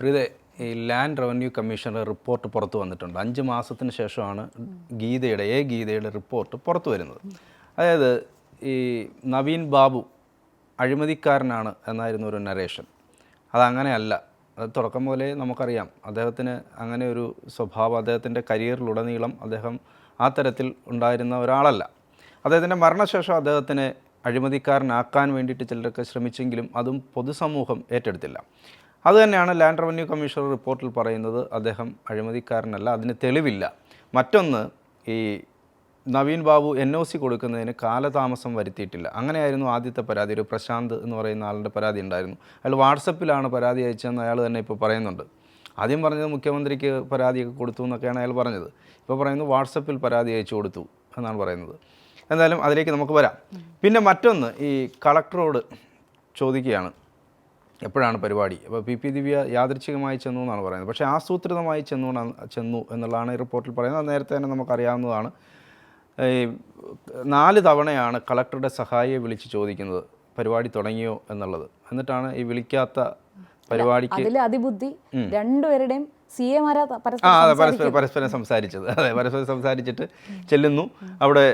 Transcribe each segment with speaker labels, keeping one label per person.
Speaker 1: പ്രീതെ ഈ land revenue commissioner report പുറത്തു വന്നിട്ടുണ്ട്. അഞ്ച് മാസത്തിന് ശേഷമാണ് ഗീതയുടെ എ ഗീതയുടെ റിപ്പോർട്ട് പുറത്തു വരുന്നത്. അതായത് ഈ നവീൻ ബാബു അഴിമതിക്കാരനാണ് എന്നായിരുന്നു ഒരു നരേഷൻ അതങ്ങനെയല്ല. അത് തുടക്കം പോലെ നമുക്കറിയാം. അദ്ദേഹത്തിന് അങ്ങനെ ഒരു സ്വഭാവം അദ്ദേഹത്തിന്റെ കരിയറിലുടനീളം അദ്ദേഹം ആ തരത്തിൽ ഉണ്ടായിരുന്ന ഒരാളല്ല. അദ്ദേഹത്തിന്റെ മരണശേഷം അദ്ദേഹത്തിനെ അഴിമതിക്കാരനാക്കാൻ വേണ്ടിയിട്ട് ചിലരൊക്കെ ശ്രമിച്ചെങ്കിലും അതും പൊതുസമൂഹം ഏറ്റെടുത്തില്ല. അതുതന്നെയാണ് ലാൻഡ് റവന്യൂ കമ്മീഷണർ റിപ്പോർട്ടിൽ പറയുന്നത്. അദ്ദേഹം അഴിമതിക്കാരനല്ല അതിന് തെളിവില്ല. മറ്റൊന്ന് ഈ Naveen Babu N O C കൊടുക്കുന്നതിന് കാലതാമസം വരുത്തിയിട്ടില്ല. അങ്ങനെയായിരുന്നു ആദ്യത്തെ പരാതി. ഒരു പ്രശാന്ത് എന്ന് പറയുന്ന ആളുടെ പരാതി ഉണ്ടായിരുന്നു. അയാൾ വാട്സപ്പിലാണ് പരാതി അയച്ചതെന്ന് അയാൾ തന്നെ ഇപ്പോൾ പറയുന്നുണ്ട്. ആദ്യം പറഞ്ഞത് മുഖ്യമന്ത്രിക്ക് പരാതിയൊക്കെ കൊടുത്തു എന്നൊക്കെയാണ് അയാൾ പറഞ്ഞത്. ഇപ്പോൾ പറയുന്നത് വാട്സപ്പിൽ പരാതി അയച്ചു കൊടുത്തു എന്നാണ് പറയുന്നത്. എന്തായാലും അതിലേക്ക് നമുക്ക് വരാം. പിന്നെ മറ്റൊന്ന് ഈ കളക്ടറോട് ചോദിക്കുകയാണ്. എപ്പോഴാണ് പരിപാടി? അപ്പോൾ പി പി ദിവ്യ യാദൃച്ഛികമായി ചെന്നു എന്നാണ് പറയുന്നത്. പക്ഷേ ആസൂത്രിതമായി ചെന്നു ചെന്നു എന്നുള്ളതാണ് ഈ റിപ്പോർട്ടിൽ പറയുന്നത്. നേരത്തെ തന്നെ നമുക്കറിയാവുന്നതാണ്. ഈ നാല് തവണയാണ് കളക്ടറുടെ സഹായിയെ വിളിച്ച് ചോദിക്കുന്നത് പരിപാടി തുടങ്ങിയോ എന്നുള്ളത്. എന്നിട്ടാണ് ഈ വിളിക്കാത്ത പരിപാടിക്ക്
Speaker 2: അതിലെ അതിബുദ്ധി രണ്ടുപേരുടെയും സി എമാരാ പരസ്പരം
Speaker 1: പരസ്പരം സംസാരിച്ചത്. അതെ പരസ്പരം സംസാരിച്ചിട്ട് ചെല്ലുന്നു. അവിടെ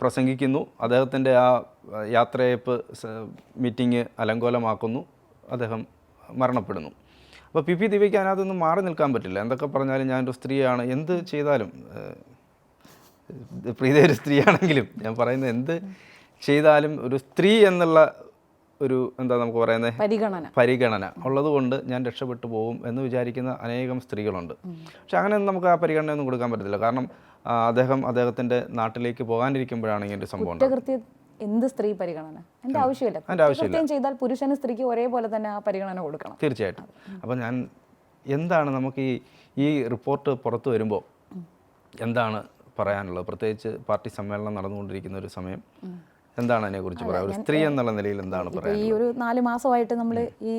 Speaker 1: പ്രസംഗിക്കുന്നു. അദ്ദേഹത്തിന്റെ ആ യാത്രയപ്പ് മീറ്റിംഗ് അലങ്കോലമാക്കുന്നു. അദ്ദേഹം മരണപ്പെടുന്നു. അപ്പോൾ പി പി ദിവ്യയ്ക്ക് അതിനകത്തൊന്നും മാറി നിൽക്കാൻ പറ്റില്ല. എന്തൊക്കെ പറഞ്ഞാലും ഞാനൊരു സ്ത്രീയാണ്. എന്ത് ചെയ്താലും പ്രീത ഒരു സ്ത്രീയാണെങ്കിലും ഞാൻ പറയുന്നത് എന്ത് ചെയ്താലും ഒരു സ്ത്രീ എന്നുള്ള ഒരു എന്താ നമുക്ക് പറയുന്നത്?
Speaker 2: പരിഗണന.
Speaker 1: പരിഗണന ഉള്ളതുകൊണ്ട് ഞാൻ രക്ഷപ്പെട്ടു പോകും എന്ന് വിചാരിക്കുന്ന അനേകം സ്ത്രീകളുണ്ട്. പക്ഷെ അങ്ങനെയൊന്നും നമുക്ക് ആ പരിഗണനയൊന്നും കൊടുക്കാൻ പറ്റത്തില്ല. കാരണം അദ്ദേഹം അദ്ദേഹത്തിന്റെ നാട്ടിലേക്ക് പോകാനിരിക്കുമ്പോഴാണ് ഇങ്ങനെ ഒരു സംഭവം
Speaker 2: എന്ത് സ്ത്രീ പരിഗണന? എന്റെ ആവശ്യമില്ല. കൃത്യം ചെയ്താൽ പുരുഷന് സ്ത്രീക്ക് ഒരേപോലെ തന്നെ ആ പരിഗണന കൊടുക്കണം.
Speaker 1: തീർച്ചയായിട്ടും. അപ്പോൾ ഞാൻ എന്താണ് നമുക്ക് ഈ ഈ റിപ്പോർട്ട് പുറത്തു വരുമ്പോൾ എന്താണ് പറയാനുള്ളത്? പ്രത്യേകിച്ച് പാർട്ടി സമ്മേളനം നടന്നുകൊണ്ടിരിക്കുന്ന ഒരു സമയം. എന്താണ് അതിനെക്കുറിച്ച് പറയാം? ഒരു സ്ത്രീ എന്നുള്ള നിലയിൽ എന്താണ് പറയുന്നത്
Speaker 2: ഈ ഒരു നാല് മാസമായിട്ട് നമ്മൾ ഈ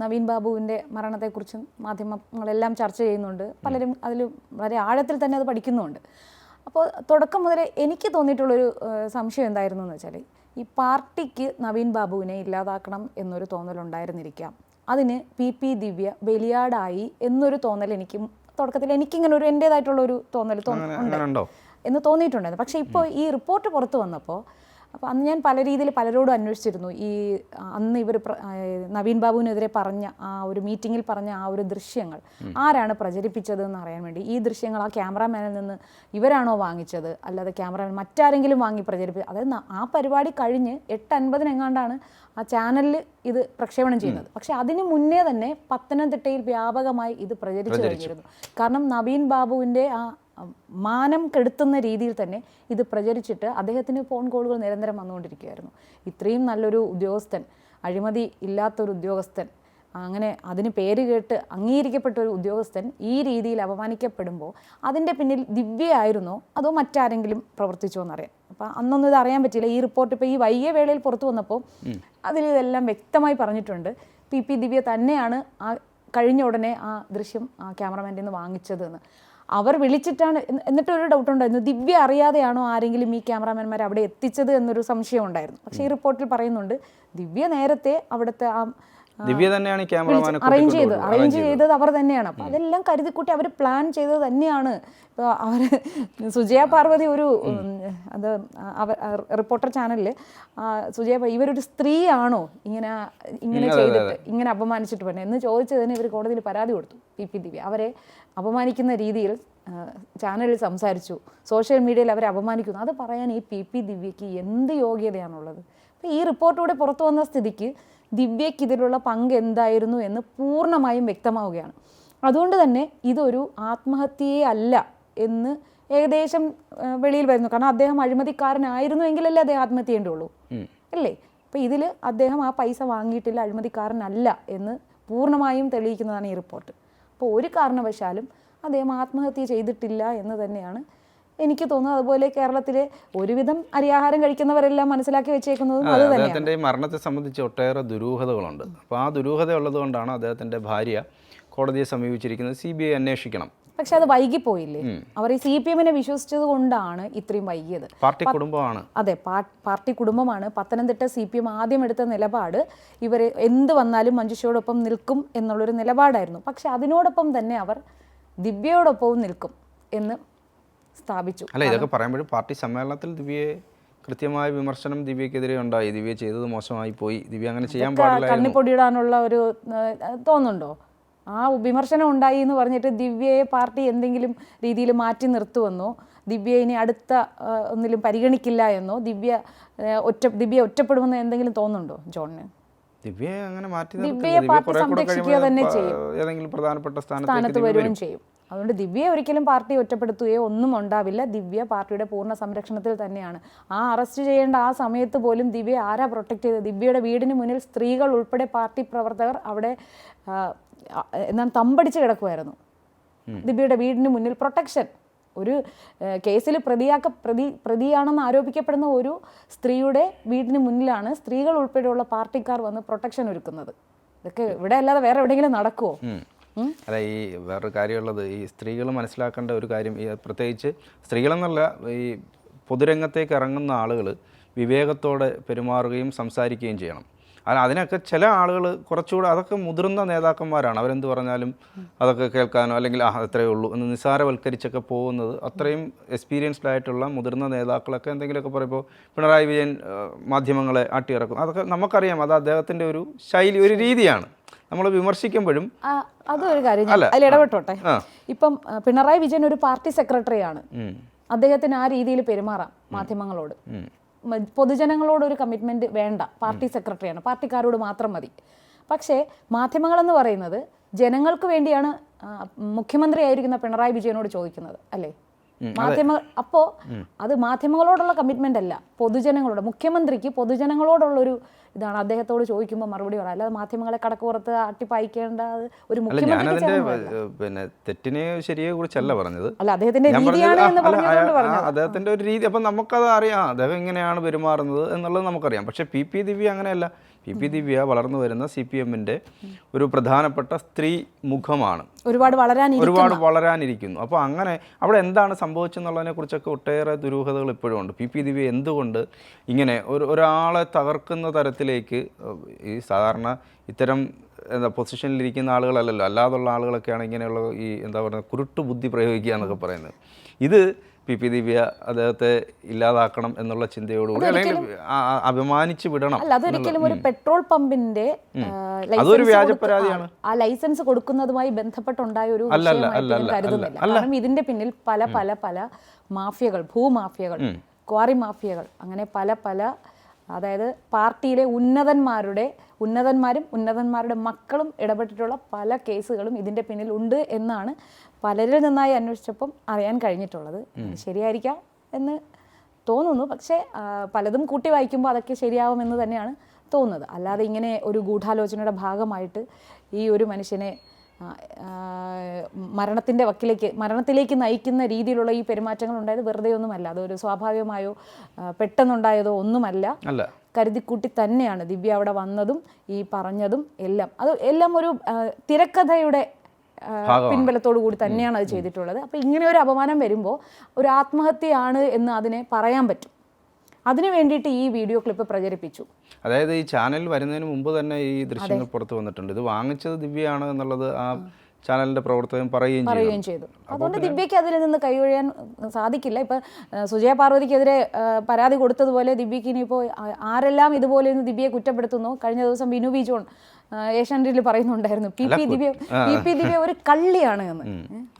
Speaker 2: നവീൻ ബാബുവിന്റെ മരണത്തെക്കുറിച്ചും മാധ്യമങ്ങളെല്ലാം ചർച്ച ചെയ്യുന്നുണ്ട്. പലരും അതിൽ വളരെ ആഴത്തിൽ തന്നെ അത് പഠിക്കുന്നുമുണ്ട് അപ്പോൾ തുടക്കം മുതലേ എനിക്ക് തോന്നിയിട്ടുള്ളൊരു സംശയം എന്തായിരുന്നു എന്ന് വെച്ചാൽ ഈ പാർട്ടിക്ക് നവീൻ ബാബുവിനെ ഇല്ലാതാക്കണം എന്നൊരു തോന്നലുണ്ടായിരുന്നിരിക്കാം. അതിന് പി പി ദിവ്യ ബലിയാടായി എന്നൊരു തോന്നൽ എനിക്ക് തുടക്കത്തിൽ എനിക്കിങ്ങനെ ഒരു എന്റേതായിട്ടുള്ള ഒരു തോന്നൽ
Speaker 1: തോന്നുന്നുണ്ട്
Speaker 2: എന്ന് തോന്നിയിട്ടുണ്ടായിരുന്നു. പക്ഷേ ഇപ്പോൾ ഈ റിപ്പോർട്ട് പുറത്തു വന്നപ്പോൾ അപ്പോൾ അന്ന് ഞാൻ പല രീതിയിൽ പലരോടും അന്വേഷിച്ചിരുന്നു. ഈ അന്ന് ഇവർ നവീൻ ബാബുവിനെതിരെ പറഞ്ഞ ആ ഒരു മീറ്റിങ്ങിൽ പറഞ്ഞ ആ ഒരു ദൃശ്യങ്ങൾ ആരാണ് പ്രചരിപ്പിച്ചത് എന്ന് അറിയാൻ വേണ്ടി ഈ ദൃശ്യങ്ങൾ ആ ക്യാമറാമാനിൽ നിന്ന് ഇവരാണോ വാങ്ങിച്ചത്? അല്ലാതെ ക്യാമറാമാൻ മറ്റാരെങ്കിലും വാങ്ങി പ്രചരിപ്പിച്ചത് അതായത് ആ പരിപാടി കഴിഞ്ഞ് എട്ട് അൻപതിനെങ്ങാണ്ടാണ് ആ ചാനലിൽ ഇത് പ്രക്ഷേപണം ചെയ്യുന്നത്. പക്ഷെ അതിന് മുന്നേ തന്നെ പത്തനംതിട്ടയിൽ വ്യാപകമായി ഇത് പ്രചരിച്ചു കഴിഞ്ഞിരുന്നു കാരണം നവീൻ ബാബുവിന്റെ ആ മാനം കെടുത്തുന്ന രീതിയിൽ തന്നെ ഇത് പ്രചരിച്ചിട്ട് അദ്ദേഹത്തിന് ഫോൺ കോളുകൾ നിരന്തരം വന്നുകൊണ്ടിരിക്കുകയായിരുന്നു. ഇത്രയും നല്ലൊരു ഉദ്യോഗസ്ഥൻ അഴിമതി ഇല്ലാത്തൊരു ഉദ്യോഗസ്ഥൻ അങ്ങനെ അതിന് പേര് കേട്ട് അംഗീകരിക്കപ്പെട്ട ഒരു ഉദ്യോഗസ്ഥൻ ഈ രീതിയിൽ അപമാനിക്കപ്പെടുമ്പോൾ അതിന്റെ പിന്നിൽ ദിവ്യയായിരുന്നോ അതോ മറ്റാരെങ്കിലും പ്രവർത്തിച്ചോ എന്നറിയാം അപ്പം അന്നൊന്നും ഇത് അറിയാൻ പറ്റില്ല ഈ റിപ്പോർട്ട് ഇപ്പോൾ ഈ വൈകിയ വേളയിൽ പുറത്തു വന്നപ്പോൾ അതിൽ ഇതെല്ലാം വ്യക്തമായി പറഞ്ഞിട്ടുണ്ട്. പി പി ദിവ്യ തന്നെയാണ് ആ കഴിഞ്ഞ ഉടനെ ആ ദൃശ്യം ആ ക്യാമറമാന്റെ നിന്ന് വാങ്ങിച്ചതെന്ന്. അവർ വിളിച്ചിട്ടാണ് എന്നിട്ട് ഒരു ഡൗട്ട് ഉണ്ടായിരുന്നു ദിവ്യ അറിയാതെയാണോ ആരെങ്കിലും ഈ ക്യാമറാമാൻമാർ അവിടെ എത്തിച്ചത് എന്നൊരു സംശയം ഉണ്ടായിരുന്നു. പക്ഷേ ഈ റിപ്പോർട്ടിൽ പറയുന്നുണ്ട് ദിവ്യ നേരത്തെ അവിടുത്തെ ആ
Speaker 1: ദിവ്യ തന്നെയാണ് ക്യാമറമാനെ
Speaker 2: അറേഞ്ച് ചെയ്ത് അറേഞ്ച് ചെയ്തത്. അവർ തന്നെയാണ്. അപ്പോൾ അതെല്ലാം കരുതിക്കൂട്ടി അവർ പ്ലാൻ ചെയ്തത് തന്നെയാണ്. ഇപ്പോൾ അവർ സുജയ പാർവതി ഒരു അത് റിപ്പോർട്ടർ ചാനലിൽ സുജയ ഇവരൊരു സ്ത്രീയാണോ ഇങ്ങനെ ഇങ്ങനെ ചെയ്തിട്ട് ഇങ്ങനെ അപമാനിച്ചിട്ട് പറഞ്ഞത് എന്ന് ചോദിച്ചതിന് ഇവർ കോടതിയിൽ പരാതി കൊടുത്തു. P P Divya. അവരെ അപമാനിക്കുന്ന രീതിയിൽ ചാനലിൽ സംസാരിച്ചു. സോഷ്യൽ മീഡിയയിൽ അവരെ അപമാനിക്കുന്നു. അത് പറയാൻ ഈ പി പി ദിവ്യയ്ക്ക് എന്ത് യോഗ്യതയാണുള്ളത്? അപ്പോൾ ഈ റിപ്പോർട്ടിലൂടെ പുറത്തു വന്ന സ്ഥിതിക്ക് ദിവ്യയ്ക്ക് ഇതിലുള്ള പങ്ക് എന്തായിരുന്നു എന്ന് പൂർണമായും വ്യക്തമാവുകയാണ്. അതുകൊണ്ട് തന്നെ ഇതൊരു ആത്മഹത്യയെ അല്ല എന്ന് ഏകദേശം വെളിയിൽ വരുന്നു. കാരണം അദ്ദേഹം അഴിമതിക്കാരനായിരുന്നു എങ്കിലല്ലേ അദ്ദേഹം ആത്മഹത്യ ചെയ്യേണ്ടുള്ളൂ അല്ലേ? അപ്പോൾ ഇതിൽ അദ്ദേഹം ആ പൈസ വാങ്ങിയിട്ടില്ല അഴിമതിക്കാരനല്ല എന്ന് പൂർണമായും തെളിയിക്കുന്നതാണ് ഈ റിപ്പോർട്ട് അപ്പോൾ ഒരു കാരണവശാലും അദ്ദേഹം ആത്മഹത്യ ചെയ്തിട്ടില്ല എന്ന് തന്നെയാണ് എനിക്ക് തോന്നുന്നത്. അതുപോലെ കേരളത്തിലെ ഒരുവിധം അരിയാഹാരം കഴിക്കുന്നവരെല്ലാം മനസ്സിലാക്കി വെച്ചേക്കുന്നതും അത്
Speaker 1: അദ്ദേഹത്തിന്റെ മരണത്തെ സംബന്ധിച്ച് ഒട്ടേറെ ദുരൂഹതകളുണ്ട്. അപ്പോൾ ആ ദുരൂഹത ഉള്ളതുകൊണ്ടാണ് അദ്ദേഹത്തിന്റെ ഭാര്യ കോടതിയെ സമീപിച്ചിരിക്കുന്നത്. സി ബി ഐ അന്വേഷിക്കണം.
Speaker 2: പക്ഷെ അത് വൈകിപ്പോയില്ലേ? അവർ ഈ സി പി എമ്മിനെ വിശ്വസിച്ചത് കൊണ്ടാണ് ഇത്രയും വൈകിയത്.
Speaker 1: പാർട്ടി കുടുംബമാണ്.
Speaker 2: അതെ പാർട്ടി കുടുംബമാണ്. പത്തനംതിട്ട സി പി എം ആദ്യം എടുത്ത നിലപാട് ഇവർ എന്ത് വന്നാലും മഞ്ജുഷയോടൊപ്പം നിൽക്കും എന്നുള്ളൊരു നിലപാടായിരുന്നു. പക്ഷെ അതിനോടൊപ്പം തന്നെ അവർ ദിവ്യയോടൊപ്പവും നിൽക്കും എന്ന് സ്ഥാപിച്ചു.
Speaker 1: അല്ല ഇതൊക്കെ പറയുമ്പോഴും പാർട്ടി സമ്മേളനത്തിൽ ദിവ്യയെ കൃത്യമായ വിമർശനം ദിവ്യക്കെതിരെ ഉണ്ടായി. ദിവ്യ ചെയ്തത് മോശമായി പോയി ദിവ്യ അങ്ങനെ ചെയ്യാൻ പാടില്ലായിരുന്നു.
Speaker 2: കണ്ണിപ്പൊടിയിടാനുള്ള ഒരു തോന്നുന്നുണ്ടോ? ആ വിമർശനം ഉണ്ടായി എന്ന് പറഞ്ഞിട്ട് ദിവ്യയെ പാർട്ടി എന്തെങ്കിലും രീതിയിൽ മാറ്റി നിർത്തുമെന്നോ ദിവ്യ ഇനി അടുത്ത ഒന്നിലും പരിഗണിക്കില്ല എന്നോ ദിവ്യ ഒറ്റ ദിവ്യ ഒറ്റപ്പെടുമെന്ന് എന്തെങ്കിലും തോന്നുന്നുണ്ടോ ജോണിന്?
Speaker 1: ദിവ്യയെ അങ്ങനെ മാറ്റി
Speaker 2: ദിവ്യയെ പാർട്ടി സംരക്ഷിക്കുക തന്നെ ചെയ്യും.
Speaker 1: ഏതെങ്കിലും പ്രധാനപ്പെട്ട
Speaker 2: സ്ഥാനത്ത് വരികയും ചെയ്യും. അതുകൊണ്ട് ദിവ്യയെ ഒരിക്കലും പാർട്ടി ഒറ്റപ്പെടുത്തുകയോ ഒന്നും ഉണ്ടാവില്ല. ദിവ്യ പാർട്ടിയുടെ പൂർണ സംരക്ഷണത്തിൽ തന്നെയാണ്. ആ അറസ്റ്റ് ചെയ്യേണ്ട ആ സമയത്ത് പോലും ദിവ്യ ആരാ പ്രൊട്ടക്ട് ചെയ്തത്? ദിവ്യയുടെ വീടിന് മുന്നിൽ സ്ത്രീകൾ ഉൾപ്പെടെ പാർട്ടി പ്രവർത്തകർ അവിടെ എന്താണ് തമ്പടിച്ച് കിടക്കുമായിരുന്നു ദിബിയുടെ വീടിന് മുന്നിൽ പ്രൊട്ടക്ഷൻ. ഒരു കേസിൽ പ്രതിയാക്ക പ്രതി പ്രതിയാണെന്ന് ആരോപിക്കപ്പെടുന്ന ഒരു സ്ത്രീയുടെ വീടിന് മുന്നിലാണ് സ്ത്രീകൾ ഉൾപ്പെടെയുള്ള പാർട്ടിക്കാർ വന്ന് പ്രൊട്ടക്ഷൻ ഒരുക്കുന്നത്. ഇതൊക്കെ ഇവിടെ അല്ലാതെ വേറെ എവിടെയെങ്കിലും നടക്കുമോ
Speaker 1: അതെ ഈ വേറൊരു കാര്യമുള്ളത് ഈ സ്ത്രീകൾ മനസ്സിലാക്കേണ്ട ഒരു കാര്യം ഈ പ്രത്യേകിച്ച് സ്ത്രീകളെന്നല്ല ഈ പൊതുരംഗത്തേക്ക് ഇറങ്ങുന്ന ആളുകൾ വിവേകത്തോടെ പെരുമാറുകയും സംസാരിക്കുകയും ചെയ്യണം. അല്ല അതിനൊക്കെ ചില ആളുകൾ കുറച്ചുകൂടെ അതൊക്കെ മുതിർന്ന നേതാക്കന്മാരാണ്. അവരെന്ത് പറഞ്ഞാലും അതൊക്കെ കേൾക്കാനോ അല്ലെങ്കിൽ ആ അത്രയേ ഉള്ളൂ എന്ന് നിസ്സാരവൽക്കരിച്ചൊക്കെ പോകുന്നത് അത്രയും എക്സ്പീരിയൻസ്ഡ് ആയിട്ടുള്ള മുതിർന്ന നേതാക്കളൊക്കെ എന്തെങ്കിലുമൊക്കെ പറയുമ്പോൾ പിണറായി വിജയൻ മാധ്യമങ്ങളെ ആട്ടിയിറക്കും. അതൊക്കെ നമുക്കറിയാം. അത് അദ്ദേഹത്തിന്റെ ഒരു ശൈലി ഒരു രീതിയാണ്. നമ്മൾ വിമർശിക്കുമ്പോഴും
Speaker 2: അതൊരു കാര്യം അല്ല അതിൽ ഇടപെട്ടോട്ടെ. ഇപ്പം പിണറായി വിജയൻ ഒരു പാർട്ടി സെക്രട്ടറിയാണ്. അദ്ദേഹത്തിന് ആ രീതിയിൽ പെരുമാറാം മാധ്യമങ്ങളോട്. മ- കമ്മിറ്റ്മെന്റ് വേണ്ട. പാർട്ടി സെക്രട്ടറിയാണ്. പാർട്ടിക്കാരോട് മാത്രം മതി. പക്ഷേ മാധ്യമങ്ങളെന്ന് പറയുന്നത് ജനങ്ങൾക്ക് വേണ്ടിയാണ് മുഖ്യമന്ത്രിയായിരിക്കുന്ന പിണറായി വിജയനോട് ചോദിക്കുന്നത് അല്ലേ? മാധ്യമ അപ്പോൾ അത് മാധ്യമങ്ങളോടുള്ള കമ്മിറ്റ്മെന്റ് അല്ല. പൊതുജനങ്ങളോട് മുഖ്യമന്ത്രിക്ക് പൊതുജനങ്ങളോടുള്ളൊരു ഇതാണ് അദ്ദേഹത്തോട് ചോദിക്കുമ്പോൾ മറുപടി പറയാം. അല്ലാതെ മാധ്യമങ്ങളെ കടക്കുപുറത്ത് അട്ടിപ്പായിക്കേണ്ട ഒരു.
Speaker 1: ഏഹ്, പിന്നെ തെറ്റിനെയോ ശരിയെ കുറിച്ചല്ല പറഞ്ഞത്.
Speaker 2: അല്ല അദ്ദേഹത്തിന്റെ രീതിയാണ് എന്ന്
Speaker 1: അദ്ദേഹത്തിന്റെ ഒരു രീതി. അപ്പം നമുക്കത് അറിയാം. അദ്ദേഹം എങ്ങനെയാണ് പെരുമാറുന്നത് എന്നുള്ളത് നമുക്കറിയാം. പക്ഷേ പി. പി. ദിവ്യ അങ്ങനെയല്ല. പി പി ദിവ്യ വളർന്നു വരുന്ന സി പി എമ്മിന്റെ ഒരു പ്രധാനപ്പെട്ട സ്ത്രീ മുഖമാണ്.
Speaker 2: ഒരുപാട് വളരാൻ
Speaker 1: ഒരുപാട് വളരാനിരിക്കുന്നു. അപ്പോൾ അങ്ങനെ അവിടെ എന്താണ് സംഭവിച്ചെന്നുള്ളതിനെ കുറിച്ചൊക്കെ ഒട്ടേറെ ദുരൂഹതകൾ ഇപ്പോഴും ഉണ്ട്. പി പി ദിവ്യ എന്തുകൊണ്ട് ഇങ്ങനെ ഒരു ഒരാളെ തകർക്കുന്ന തരത്തിലേക്ക് ഈ സാധാരണ ഇത്തരം എന്താ പൊസിഷനിലിരിക്കുന്ന ആളുകളല്ലല്ലോ. അല്ലാതുള്ള ആളുകളൊക്കെയാണ് ഇങ്ങനെയുള്ള ഈ എന്താ പറയുക കുരുട്ടു ബുദ്ധി പ്രയോഗിക്കുക എന്നൊക്കെ പറയുന്നത്. ഇത് പി പി ദിവ്യ അദ്ദേഹത്തെ ഇല്ലാതാക്കണം എന്നുള്ള ചിന്തയോടുകൂടി അല്ലെങ്കിൽ അഭിമാനിച്ച് വിടണം
Speaker 2: അല്ല അതൊരിക്കലും ഒരു പെട്രോൾ പമ്പിന്റെ
Speaker 1: അതൊരു
Speaker 2: ലൈസൻസ്
Speaker 1: വ്യാജ പരാതിയാണ്.
Speaker 2: ആ, ലൈസൻസ് കൊടുക്കുന്നതുമായി ബന്ധപ്പെട്ടുണ്ടായ ഒരു കരുതുന്നില്ല. കാരണം ഇതിന്റെ പിന്നിൽ പല പല പല മാഫിയകൾ ഭൂമാഫിയകൾ ക്വാറി മാഫിയകൾ അങ്ങനെ പല പല അതായത് പാർട്ടിയിലെ ഉന്നതന്മാരുടെ ഉന്നതന്മാരും ഉന്നതന്മാരുടെ മക്കളും ഇടപെട്ടിട്ടുള്ള പല കേസുകളും ഇതിന്റെ പിന്നിൽ ഉണ്ട് എന്നാണ് പലരിൽ നിന്നായി അന്വേഷിച്ചപ്പം അറിയാൻ കഴിഞ്ഞിട്ടുള്ളത്. ശരിയായിരിക്കാം എന്ന് തോന്നുന്നു. പക്ഷേ പലതും കൂട്ടി വായിക്കുമ്പോൾ അതൊക്കെ ശരിയാവുമെന്ന് തന്നെയാണ് തോന്നുന്നത്. അല്ലാതെ ഇങ്ങനെ ഒരു ഗൂഢാലോചനയുടെ ഭാഗമായിട്ട് ഈ ഒരു മനുഷ്യനെ മരണത്തിന്റെ വക്കിലേക്ക് മരണത്തിലേക്ക് നയിക്കുന്ന രീതിയിലുള്ള ഈ പെരുമാറ്റങ്ങൾ ഉണ്ടായത് വെറുതെ ഒന്നുമല്ല. അതൊരു സ്വാഭാവികമായോ പെട്ടെന്നുണ്ടായതോ ഒന്നുമല്ല. കരുതിക്കൂട്ടി തന്നെയാണ് ദിവ്യ അവിടെ വന്നതും ഈ പറഞ്ഞതും എല്ലാം. അത് എല്ലാം ഒരു തിരക്കഥയുടെ പിൻബലത്തോടു കൂടി തന്നെയാണ് അത് ചെയ്തിട്ടുള്ളത്. അപ്പോൾ ഇങ്ങനെ ഒരു അപമാനം വരുമ്പോൾ ഒരു ആത്മഹത്യയാണ് എന്ന് അതിനെ പറയാൻ പറ്റും. അതിനു വേണ്ടിയിട്ട് ഈ വീഡിയോ ക്ലിപ്പ് പ്രചരിപ്പിച്ചു.
Speaker 1: അതായത് ഈ ചാനൽ വരുന്നതിന് മുമ്പ് തന്നെ ഈ ദൃശ്യങ്ങൾ പുറത്തു വന്നിട്ടുണ്ട്. ഇത് വാങ്ങിച്ചത് ദിവ്യയാണ് എന്നുള്ളത് ആ. ചാനലിന്റെ പ്രവർത്തകൻ പറയുകയും
Speaker 2: പറയുകയും ചെയ്തു. അതുകൊണ്ട് ദിവ്യയ്ക്ക് അതിൽ നിന്ന് കൈയൊഴിയാൻ സാധിക്കില്ല. ഇപ്പൊ സുജയ പാർവതിക്കെതിരെ പരാതി കൊടുത്തതുപോലെ ദിവ്യയ്ക്ക് ഇനിയിപ്പോൾ ആരെല്ലാം ഇതുപോലെ ഇന്ന് ദിവ്യയെ കുറ്റപ്പെടുത്തുന്നു? കഴിഞ്ഞ ദിവസം ബിനു ബി ജോൺ ആ, ഏഷ്യാനെറ്റിൽ പറയുന്നുണ്ടായിരുന്നു. P P Divya P P Divya ഒരു കള്ളിയാണ് എന്ന്.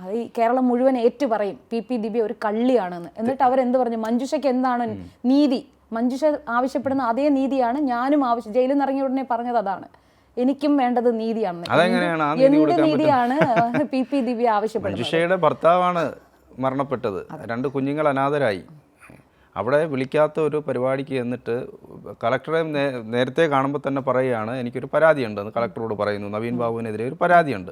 Speaker 2: അത് ഈ കേരളം മുഴുവൻ ഏറ്റു പറയും പി പി ദിവ്യ ഒരു കള്ളിയാണെന്ന് എന്നിട്ട് അവരെന്ത് പറഞ്ഞു? മഞ്ജുഷയ്ക്ക് എന്താണ് നീതി? മഞ്ജുഷ ആവശ്യപ്പെടുന്ന അതേ നീതിയാണ് ഞാനും ആവശ്യം ജയിലിൽ നിന്ന് ഇറങ്ങിയ ഉടനെ പറഞ്ഞത് അതാണ്. എനിക്കും വേണ്ടത് നീതിയാണ്. എന്ത് നീതിയാണ് പി പി ദിവ്യ ആവശ്യപ്പെടുന്നത്?
Speaker 1: ഭർത്താവാണ് മരണപ്പെട്ടത്. രണ്ട് കുഞ്ഞുങ്ങൾ അനാഥരായി. അവിടെ വിളിക്കാത്ത ഒരു പരിപാടിക്ക് എന്നിട്ട് കളക്ടറെ നേരത്തെ കാണുമ്പോൾ തന്നെ പറയുകയാണ് എനിക്കൊരു പരാതിയുണ്ട് എന്ന് കളക്ടറോട് പറയുന്നു. നവീൻ ബാബുവിനെതിരെ ഒരു പരാതിയുണ്ട്.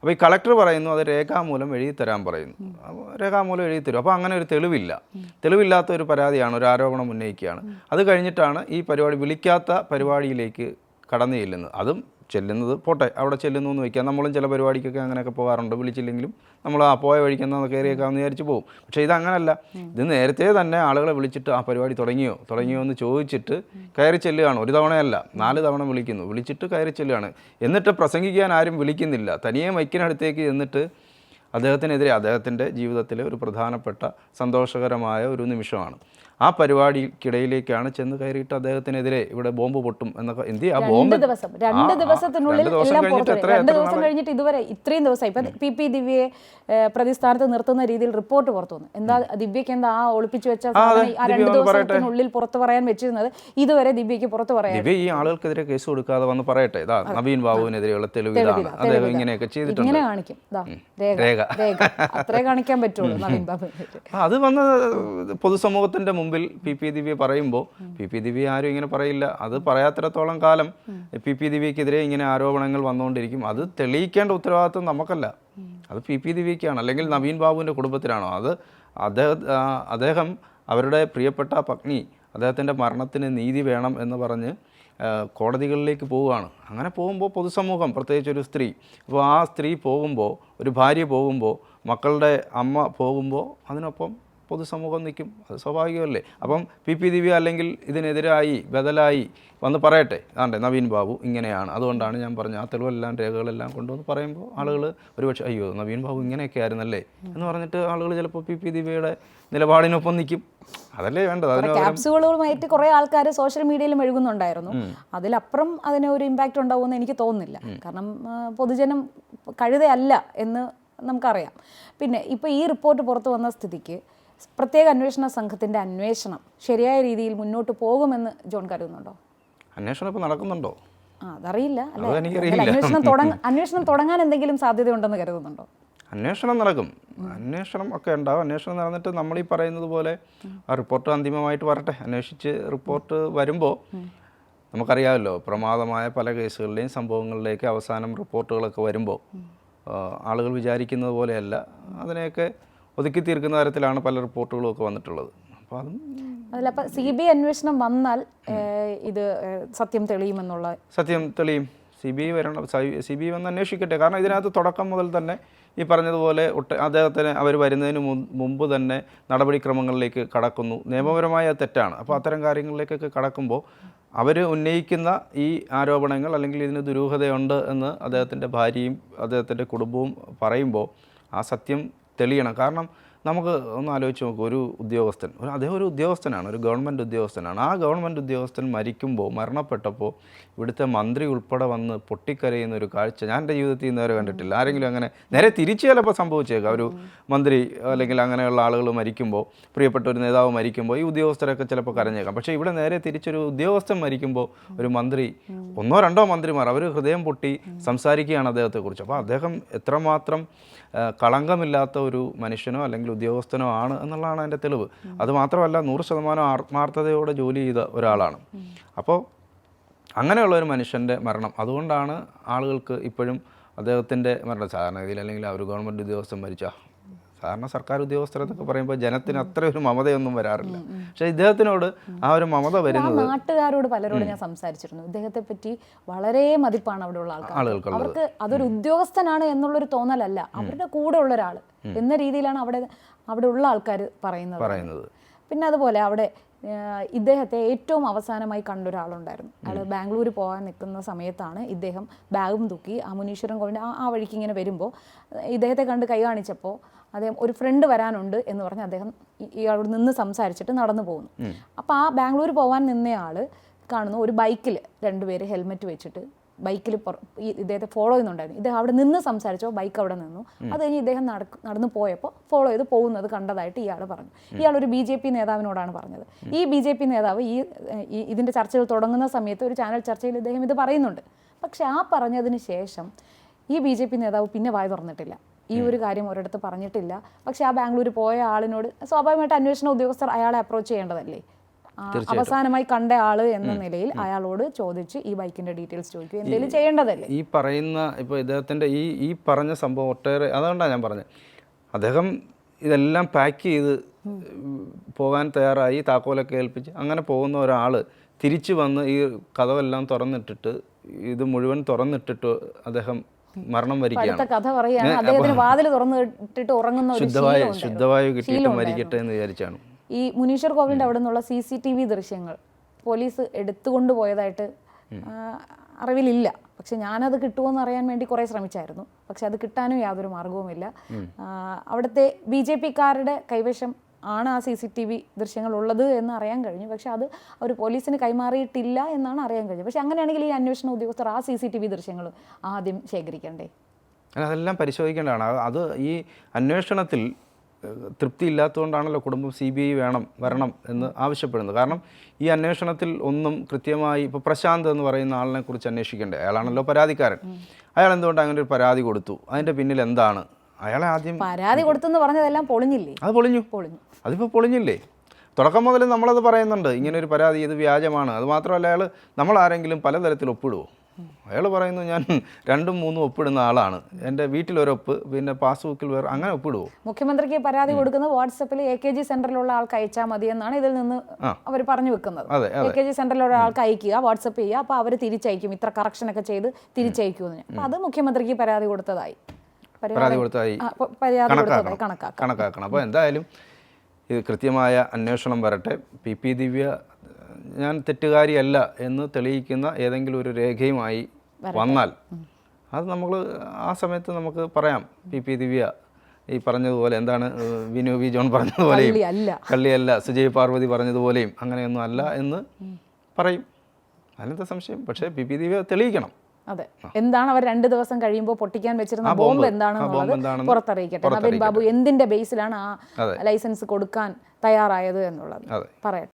Speaker 1: അപ്പോൾ ഈ കളക്ടർ പറയുന്നു അത് രേഖാമൂലം എഴുതി തരാൻ പറയുന്നു. അപ്പോൾ രേഖാമൂലം എഴുതി തരും. അപ്പോൾ അങ്ങനെ ഒരു തെളിവില്ല. തെളിവില്ലാത്ത ഒരു പരാതിയാണ് ഒരു ആരോപണം ഉന്നയിക്കുകയാണ്. അത് കഴിഞ്ഞിട്ടാണ് ഈ പരിപാടി വിളിക്കാത്ത പരിപാടിയിലേക്ക് കടന്നു ചെല്ലുന്നത് അതും ചെല്ലുന്നത് പോട്ടെ അവിടെ ചെല്ലുന്നു എന്ന് വയ്ക്കാം നമ്മളും ചില പരിപാടിക്കൊക്കെ അങ്ങനെയൊക്കെ പോകാറുണ്ട്. വിളിച്ചില്ലെങ്കിലും നമ്മൾ ആ പോയ വഴിക്കുന്ന കയറിയേക്കാമെന്ന് വിചാരിച്ച് പോകും പക്ഷേ ഇത് അങ്ങനല്ല ഇത് നേരത്തെ തന്നെ ആളുകളെ വിളിച്ചിട്ട് ആ പരിപാടി തുടങ്ങിയോ? തുടങ്ങിയോ എന്ന് ചോദിച്ചിട്ട് കയറി ചെല്ലുകയാണ്. ഒരു തവണയല്ല നാല് തവണ വിളിക്കുന്നു. വിളിച്ചിട്ട് കയറി ചെല്ലുകയാണ്. എന്നിട്ട് പ്രസംഗിക്കാൻ ആരും വിളിക്കുന്നില്ല. തനിയെ മൈക്കിനടുത്തേക്ക് എന്നിട്ട് അദ്ദേഹത്തിനെതിരെ അദ്ദേഹത്തിന്റെ ജീവിതത്തിലെ ഒരു പ്രധാനപ്പെട്ട സന്തോഷകരമായ ഒരു നിമിഷമാണ്. ആ പരിപാടിക്കിടയിലേക്കാണ് ചെന്ന് കയറിയിട്ട് അദ്ദേഹത്തിനെതിരെ ഇവിടെ ബോംബ് പൊട്ടും എന്നൊക്കെ എന്ത്? ആ ബോംബ്
Speaker 2: ദിവസം രണ്ട് ദിവസത്തിനുള്ളിൽ
Speaker 1: രണ്ട് ദിവസം
Speaker 2: എല്ലാം. രണ്ട് ദിവസം കഴിഞ്ഞിട്ട് ഇതുവരെ ഇത്രയും ദിവസം ഇപ്പൊ പി പി ദിവ്യയെ പ്രതിസ്ഥാനത്ത് നിർത്തുന്ന രീതിയിൽ റിപ്പോർട്ട് പുറത്തു വന്നു. എന്താ ദിവ്യക്ക് എന്താ ആ ഒളിപ്പിച്ചു വെച്ച
Speaker 1: ആ,
Speaker 2: രണ്ട് ദിവസത്തിനുള്ളിൽ പുറത്തു പറയാൻ വെച്ചിരുന്നത് ഇതുവരെ ദിവ്യക്ക് പുറത്തു പറയാൻ
Speaker 1: ദിവ്യ ഈ ആളുകൾക്കെതിരെ കേസ് കൊടുക്കാതെ വന്ന് പറയട്ടെ. ഇതാ നവീൻ ബാബുവിനെതിരെയുള്ള തെളിവ് ഇതാണ് അദ്ദേഹം ഇങ്ങനെയൊക്കെ ചെയ്തിട്ടുണ്ട്.
Speaker 2: ഇങ്ങനെ കാണിക്കും. രേഖ
Speaker 1: രേഖ.
Speaker 2: അത്രേ കാണിക്കാൻ പറ്റുള്ളൂ നവീൻ ബാബു
Speaker 1: അത് വന്ന് പൊതുസമൂഹത്തിന്റെ മുമ്പിൽ പി പി ദിവ്യ പറയുമ്പോൾ പി പി ദിവ്യ ആരും ഇങ്ങനെ പറയില്ല. അത് പറയാത്തിടത്തോളം കാലം പി പി ദിവ്യക്കെതിരെ ഇങ്ങനെ ആരോപണങ്ങൾ വന്നുകൊണ്ടിരിക്കും. അത് തെളിയിക്കേണ്ട ഉത്തരവാദിത്വം നമുക്കല്ല. അത് പി പി ദിവ്യക്കാണ്. അല്ലെങ്കിൽ നവീൻ ബാബുവിന്റെ കുടുംബത്തിനാണോ അത് അദ്ദേഹം അദ്ദേഹം അവരുടെ പ്രിയപ്പെട്ട പത്നി അദ്ദേഹത്തിന്റെ മരണത്തിന് നീതി വേണം എന്ന് പറഞ്ഞ് കോടതികളിലേക്ക് പോവുകയാണ്. അങ്ങനെ പോകുമ്പോൾ പൊതുസമൂഹം പ്രത്യേകിച്ച് ഒരു സ്ത്രീ. അപ്പോൾ ആ സ്ത്രീ പോകുമ്പോൾ ഒരു ഭാര്യ പോകുമ്പോൾ മക്കളുടെ അമ്മ പോകുമ്പോൾ അതിനൊപ്പം പൊതുസമൂഹം നിൽക്കും. അത് സ്വാഭാവികമല്ലേ? അപ്പം പി പി ദിവ്യ അല്ലെങ്കിൽ ഇതിനെതിരായി ബദലായി വന്ന് പറയട്ടെ. ആണ്ടെ നവീൻ ബാബു ഇങ്ങനെയാണ്. അതുകൊണ്ടാണ് ഞാൻ പറഞ്ഞ ആ തെളിവെല്ലാം രേഖകളെല്ലാം കൊണ്ടുവന്ന് പറയുമ്പോൾ ആളുകൾ ഒരുപക്ഷെ അയ്യോ നവീൻ ബാബു ഇങ്ങനെയൊക്കെ ആയിരുന്നല്ലേ? എന്ന് പറഞ്ഞിട്ട് ആളുകൾ ചിലപ്പോൾ പി പി ദിവ്യയുടെ നിലപാടിനൊപ്പം നിൽക്കും. അതല്ലേ വേണ്ടത്?
Speaker 2: ക്യാപ്സുകളുമായിട്ട് കുറെ ആൾക്കാർ സോഷ്യൽ മീഡിയയിൽ എഴുകുന്നുണ്ടായിരുന്നു. അതിലപ്പുറം അതിന് ഒരു ഇമ്പാക്റ്റ് ഉണ്ടാവുമെന്ന് എനിക്ക് തോന്നുന്നില്ല. കാരണം പൊതുജനം കഴുതയല്ല എന്ന് നമുക്കറിയാം. പിന്നെ ഇപ്പോൾ ഈ റിപ്പോർട്ട് പുറത്തു വന്ന സ്ഥിതിക്ക് പ്രത്യേക അന്വേഷണ സംഘത്തിന്റെ അന്വേഷണം ശരിയായ രീതിയിൽ മുന്നോട്ട് പോകുമെന്ന് ജോൺ കരുതുന്നുണ്ടോ?
Speaker 1: അന്വേഷണം ഇപ്പോൾ നടക്കുന്നുണ്ടോ?
Speaker 2: ആ അതറിയില്ല. അന്വേഷണം തുടങ്ങ അന്വേഷണം തുടങ്ങാൻ എന്തെങ്കിലും സാധ്യതയുണ്ടെന്ന് കരുതുന്നുണ്ടോ?
Speaker 1: അന്വേഷണം നടക്കും. അന്വേഷണം ഒക്കെ ഉണ്ടാവും. അന്വേഷണം നടന്നിട്ട് നമ്മൾ ഈ പറയുന്നത് പോലെ ആ റിപ്പോർട്ട് അന്തിമമായിട്ട് വരട്ടെ. അന്വേഷിച്ച് റിപ്പോർട്ട് വരുമ്പോൾ നമുക്കറിയാമല്ലോ പ്രമാദമായ പല കേസുകളിലെയും സംഭവങ്ങളിലേക്ക് അവസാനം റിപ്പോർട്ടുകളൊക്കെ വരുമ്പോൾ ആളുകൾ വിചാരിക്കുന്നത് പോലെയല്ല. അതിനെയൊക്കെ ഒതുക്കി തീർക്കുന്ന തരത്തിലാണ് പല റിപ്പോർട്ടുകളും ഒക്കെ വന്നിട്ടുള്ളത്. അപ്പോൾ അതും
Speaker 2: അതിലപ്പോൾ സി ബി അന്വേഷണം വന്നാൽ ഇത് സത്യം തെളിയുമെന്നുള്ള
Speaker 1: സത്യം തെളിയും. സി ബി ഐ വരണം. സി ബി ഐ വന്ന് അന്വേഷിക്കട്ടെ. കാരണം ഇതിനകത്ത് തുടക്കം മുതൽ തന്നെ ഈ പറഞ്ഞതുപോലെ ഒട്ട അദ്ദേഹത്തിന് അവർ വരുന്നതിന് മുമ്പ് തന്നെ നടപടിക്രമങ്ങളിലേക്ക് കടക്കുന്നു. നിയമപരമായ തെറ്റാണ്. അപ്പോൾ അത്തരം കാര്യങ്ങളിലേക്കൊക്കെ കടക്കുമ്പോൾ അവർ ഉന്നയിക്കുന്ന ഈ ആരോപണങ്ങൾ അല്ലെങ്കിൽ ഇതിന് ദുരൂഹതയുണ്ട് എന്ന് അദ്ദേഹത്തിന്റെ ഭാര്യയും അദ്ദേഹത്തിന്റെ കുടുംബവും പറയുമ്പോൾ ആ സത്യം തെളിയണം. കാരണം നമുക്ക് ഒന്ന് ആലോചിച്ച് നോക്കുക ഒരു ഉദ്യോഗസ്ഥൻ ഒരു അദ്ദേഹം ഒരു ഉദ്യോഗസ്ഥനാണ് ഒരു ഗവൺമെന്റ് ഉദ്യോഗസ്ഥനാണ്. ആ ഗവൺമെന്റ് ഉദ്യോഗസ്ഥൻ മരിക്കുമ്പോൾ മരണപ്പെട്ടപ്പോൾ ഇവിടുത്തെ മന്ത്രി ഉൾപ്പെടെ വന്ന് പൊട്ടിക്കരയുന്ന ഒരു കാഴ്ച ഞാൻ എന്റെ ജീവിതത്തിൽ വരെ കണ്ടിട്ടില്ല. ആരെങ്കിലും അങ്ങനെ നേരെ തിരിച്ച് ചിലപ്പോൾ സംഭവിച്ചേക്കാം. ഒരു മന്ത്രി അല്ലെങ്കിൽ അങ്ങനെയുള്ള ആളുകൾ മരിക്കുമ്പോൾ പ്രിയപ്പെട്ട ഒരു നേതാവ് മരിക്കുമ്പോൾ ഈ ഉദ്യോഗസ്ഥരൊക്കെ ചിലപ്പോൾ കരഞ്ഞേക്കാം. പക്ഷേ ഇവിടെ നേരെ തിരിച്ചൊരു ഉദ്യോഗസ്ഥൻ മരിക്കുമ്പോൾ ഒരു മന്ത്രി ഒന്നോ രണ്ടോ മന്ത്രിമാർ അവർ ഹൃദയം പൊട്ടി സംസാരിക്കുകയാണ് അദ്ദേഹത്തെക്കുറിച്ച്. അപ്പോൾ അദ്ദേഹം എത്രമാത്രം കളങ്കമില്ലാത്ത ഒരു മനുഷ്യനോ അല്ലെങ്കിൽ ഉദ്യോഗസ്ഥനോ ആണ് എന്നുള്ളതാണ് അതിന്റെ തെളിവ്. അത് മാത്രമല്ല നൂറ് ശതമാനം ആത്മാർത്ഥതയോടെ ജോലി ചെയ്ത ഒരാളാണ്. അപ്പോൾ അങ്ങനെയുള്ള ഒരു മനുഷ്യന്റെ മരണം അതുകൊണ്ടാണ് ആളുകൾക്ക് ഇപ്പോഴും അദ്ദേഹത്തിന്റെ മരണം. സാധാരണഗതിയിൽ അല്ലെങ്കിൽ അവർ ഗവൺമെന്റ് ഉദ്യോഗസ്ഥൻ മരിച്ച സാധാരണ സർക്കാർ ഉദ്യോഗസ്ഥർ എന്നൊക്കെ പറയുമ്പോൾ ജനത്തിന് അത്ര ഒരു മമതയൊന്നും വരാറില്ല. പക്ഷെ ഇദ്ദേഹത്തിനോട് ആ ഒരു മമത വരുന്നത്
Speaker 2: നാട്ടുകാരോട് പലരോട് ഞാൻ സംസാരിച്ചിരുന്നു. ഇദ്ദേഹത്തെ പറ്റി വളരെ മതിപ്പാണ് അവിടെയുള്ള ആൾക്കാർ. അവർക്ക് അതൊരു ഉദ്യോഗസ്ഥനാണ് എന്നുള്ളൊരു തോന്നലല്ല. അവരുടെ കൂടെ ഉള്ള ഒരാൾ എന്ന രീതിയിലാണ് അവിടെ അവിടെ ഉള്ള ആൾക്കാർ പറയുന്നത്.
Speaker 1: പറയുന്നത്.
Speaker 2: പിന്നെ അതുപോലെ അവിടെ ഇദ്ദേഹത്തെ ഏറ്റവും അവസാനമായി കണ്ട ഒരാളുണ്ടായിരുന്നു അയാൾ ബാംഗ്ലൂർ പോകാൻ നിൽക്കുന്ന സമയത്താണ് ഇദ്ദേഹം ബാഗും തൂക്കി ആ മുനീശ്വരൻ കോവിന്റെ ആ വഴിക്ക് ഇങ്ങനെ വരുമ്പോൾ ഇദ്ദേഹത്തെ കണ്ട് കൈ കാണിച്ചപ്പോൾ അദ്ദേഹം ഒരു ഫ്രണ്ട് വരാനുണ്ട് എന്ന് പറഞ്ഞ് അദ്ദേഹം ഇയാളോട് നിന്ന് സംസാരിച്ചിട്ട് നടന്നു പോകുന്നു. അപ്പോൾ ആ ബാംഗ്ലൂർ പോകാൻ നിന്നയാൾ കാണുന്നു ഒരു ബൈക്കിൽ രണ്ടുപേര് ഹെൽമെറ്റ് വെച്ചിട്ട് ബൈക്കിൽ ഈ ഇദ്ദേഹത്തെ ഫോളോ ചെയ്യുന്നുണ്ടായിരുന്നു. ഇദ്ദേഹം അവിടെ നിന്ന് സംസാരിച്ചോ ബൈക്ക് അവിടെ നിന്നു. അത് കഴിഞ്ഞ് ഇദ്ദേഹം നടക്ക് നടന്നു പോയപ്പോൾ ഫോളോ ചെയ്ത് പോകുന്നത് കണ്ടതായിട്ട് ഇയാൾ പറഞ്ഞു. ഇയാൾ ഒരു ബി ജെ പി നേതാവിനോടാണ് പറഞ്ഞത്. ഈ ബി ജെ പി നേതാവ് ഈ ഈ- ഇതിന്റെ ചർച്ചകൾ തുടങ്ങുന്ന സമയത്ത് ഒരു ചാനൽ ചർച്ചയിൽ ഇദ്ദേഹം ഇത് പറയുന്നുണ്ട്. പക്ഷെ ആ പറഞ്ഞതിന് ശേഷം ഈ ബി ജെ പി നേതാവ് പിന്നെ വായ തുറന്നിട്ടില്ല. ഈ ഒരു കാര്യം ഒരിടത്ത് പറഞ്ഞിട്ടില്ല. പക്ഷെ ആ ബാംഗ്ലൂർ പോയ ആളിനോട് സ്വാഭാവികമായിട്ട് അന്വേഷണ ഉദ്യോഗസ്ഥർ അയാളെ അപ്രോച്ച് ചെയ്യേണ്ടതല്ലേ? അവസാനമായി കണ്ട ആൾ എന്ന നിലയിൽ അയാളോട് ചോദിച്ച് ഈ ബൈക്കിന്റെ ഡീറ്റെയിൽസ് ചോദിക്കുക എന്തെങ്കിലും ചെയ്യേണ്ടതല്ലേ?
Speaker 1: ഈ പറയുന്ന ഇപ്പോൾ ഇദ്ദേഹത്തിന്റെ ഈ ഈ പറഞ്ഞ സംഭവം ഒട്ടേറെ അതുകൊണ്ടാണ് ഞാൻ പറഞ്ഞത് അദ്ദേഹം ഇതെല്ലാം പാക്ക് ചെയ്ത് പോകാൻ തയ്യാറായി താക്കോലൊക്കെ ഏൽപ്പിച്ച് അങ്ങനെ പോകുന്ന ഒരാൾ തിരിച്ചു വന്ന് ഈ കഥവെല്ലാം തുറന്നിട്ടിട്ട് ഇത് മുഴുവൻ തുറന്നിട്ടിട്ട് അദ്ദേഹം മരണം വരികയാണ്.
Speaker 2: കഥ പറയുകയാണ്. അദ്ദേഹത്തിന് വാതിൽ തുറന്നു ഇട്ടിട്ട് ഉറങ്ങുന്ന ഒരു
Speaker 1: ശുദ്ധവായു. ശുദ്ധവായു കിട്ടിയിട്ട് മരിക്കട്ടെ എന്ന് വിചാരിച്ചാണ്.
Speaker 2: ഈ മുനീശ്വർ കോവിലിന്റെ അവിടെ നിന്നുള്ള സി സി ടി വി ദൃശ്യങ്ങൾ പോലീസ് എടുത്തുകൊണ്ട് പോയതായിട്ട് അറിവിലില്ല. പക്ഷെ ഞാനത് കിട്ടുമോയെന്ന് അറിയാൻ വേണ്ടി കുറേ ശ്രമിച്ചായിരുന്നു. പക്ഷെ അത് കിട്ടാനും യാതൊരു മാർഗവുമില്ല. അവിടുത്തെ ബി ജെ പിക്കാരുടെ കൈവശം ആണ് ആ സി സി ടി വി ദൃശ്യങ്ങൾ ഉള്ളത് എന്ന് അറിയാൻ കഴിഞ്ഞു. പക്ഷേ അത് അവർ പോലീസിന് കൈമാറിയിട്ടില്ല എന്നാണ് അറിയാൻ കഴിഞ്ഞത് പക്ഷേ അങ്ങനെയാണെങ്കിൽ ഈ അന്വേഷണ ഉദ്യോഗസ്ഥർ ആ സി സി ടി വി ദൃശ്യങ്ങൾ ആദ്യം ശേഖരിക്കണ്ടേ?
Speaker 1: അല്ല, അതെല്ലാം പരിശോധിക്കേണ്ടതാണ്. അത് അത് ഈ അന്വേഷണത്തിൽ തൃപ്തി ഇല്ലാത്തതുകൊണ്ടാണല്ലോ കുടുംബം സി ബി ഐ വേണം വരണം എന്ന് ആവശ്യപ്പെടുന്നത്. കാരണം ഈ അന്വേഷണത്തിൽ ഒന്നും കൃത്യമായി ഇപ്പോൾ പ്രശാന്ത് എന്ന് പറയുന്ന ആളിനെ കുറിച്ച് അന്വേഷിക്കേണ്ടത് അയാളാണല്ലോ പരാതിക്കാരൻ. അയാൾ എന്തുകൊണ്ട് അങ്ങനെ ഒരു പരാതി കൊടുത്തു? അതിന്റെ പിന്നിൽ എന്താണ്? അയാളെ ആദ്യം
Speaker 2: പരാതി കൊടുത്തെന്ന് പറഞ്ഞതെല്ലാം പൊളിഞ്ഞില്ലേ?
Speaker 1: അത് പൊളിഞ്ഞു.
Speaker 2: പൊളിഞ്ഞു.
Speaker 1: അതിപ്പോൾ പൊളിഞ്ഞില്ലേ? തുടക്കം മുതൽ നമ്മളത് പറയുന്നുണ്ട്. ഇങ്ങനെ ഒരു പരാതി ഇത് വ്യാജമാണ്. അത് മാത്രമല്ല അയാൾ നമ്മൾ ആരെങ്കിലും പലതരത്തിൽ ഒപ്പിടുമോ അയാൾ പറയുന്നു ഞാൻ രണ്ടും മൂന്നും ഒപ്പിടുന്ന ആളാണ്. എന്റെ വീട്ടിലൊരൊപ്പ് പിന്നെ പാസ്ബുക്കിൽ വേറെ അങ്ങനെ ഒപ്പിടുവോ?
Speaker 2: മുഖ്യമന്ത്രിക്ക് പരാതി കൊടുക്കുന്നത് വാട്സപ്പിൽ എ കെ ജി സെന്ററിലുള്ള ആൾക്ക് അയച്ചാൽ മതി എന്നാണ് ഇതിൽ നിന്ന് അവർ പറഞ്ഞു വെക്കുന്നത്. എ കെ ജി സെന്ററിലുള്ള ആൾക്ക് അയക്കുക വാട്സപ്പ് ചെയ്യുക അപ്പോൾ അവർ തിരിച്ചയക്കും. ഇത്ര കറക്ഷനൊക്കെ ചെയ്ത് തിരിച്ചയക്കുമെന്ന് അപ്പോൾ അത് മുഖ്യമന്ത്രിക്ക് പരാതി കൊടുത്തതായി.
Speaker 1: പരാതി കൊടുത്തായി. കണക്കാക്കണം. കണക്കാക്കണം. അപ്പോൾ എന്തായാലും ഇത് കൃത്യമായ അന്വേഷണം വരട്ടെ. പി പി ദിവ്യ ഞാൻ തെറ്റുകാരിയല്ല എന്ന് തെളിയിക്കുന്ന ഏതെങ്കിലും ഒരു രേഖയുമായി വന്നാൽ അത് നമ്മൾ ആ സമയത്ത് നമുക്ക് പറയാം. പി പി ദിവ്യ ഈ പറഞ്ഞതുപോലെ എന്താണ്? വിനു വി ജോൺ പറഞ്ഞതുപോലെയും കള്ളിയല്ല. സുജയ് പാർവതി പറഞ്ഞതുപോലെയും അങ്ങനെയൊന്നും അല്ല എന്ന് പറയും. അതിനെന്താ സംശയം? പക്ഷേ പി പി ദിവ്യ തെളിയിക്കണം.
Speaker 2: അതെ. എന്താണ് അവർ രണ്ട് ദിവസം കഴിയുമ്പോൾ പൊട്ടിക്കാൻ വെച്ചിരുന്ന
Speaker 1: ബോംബ്,
Speaker 2: എന്താണെന്നുള്ളത് പുറത്തറിയിക്കട്ടെ. നവീൻ ബാബു എന്തിന്റെ ബേസിലാണ് ആ ലൈസൻസ് കൊടുക്കാൻ തയ്യാറായത് എന്നുള്ളത്? പറയട്ടെ.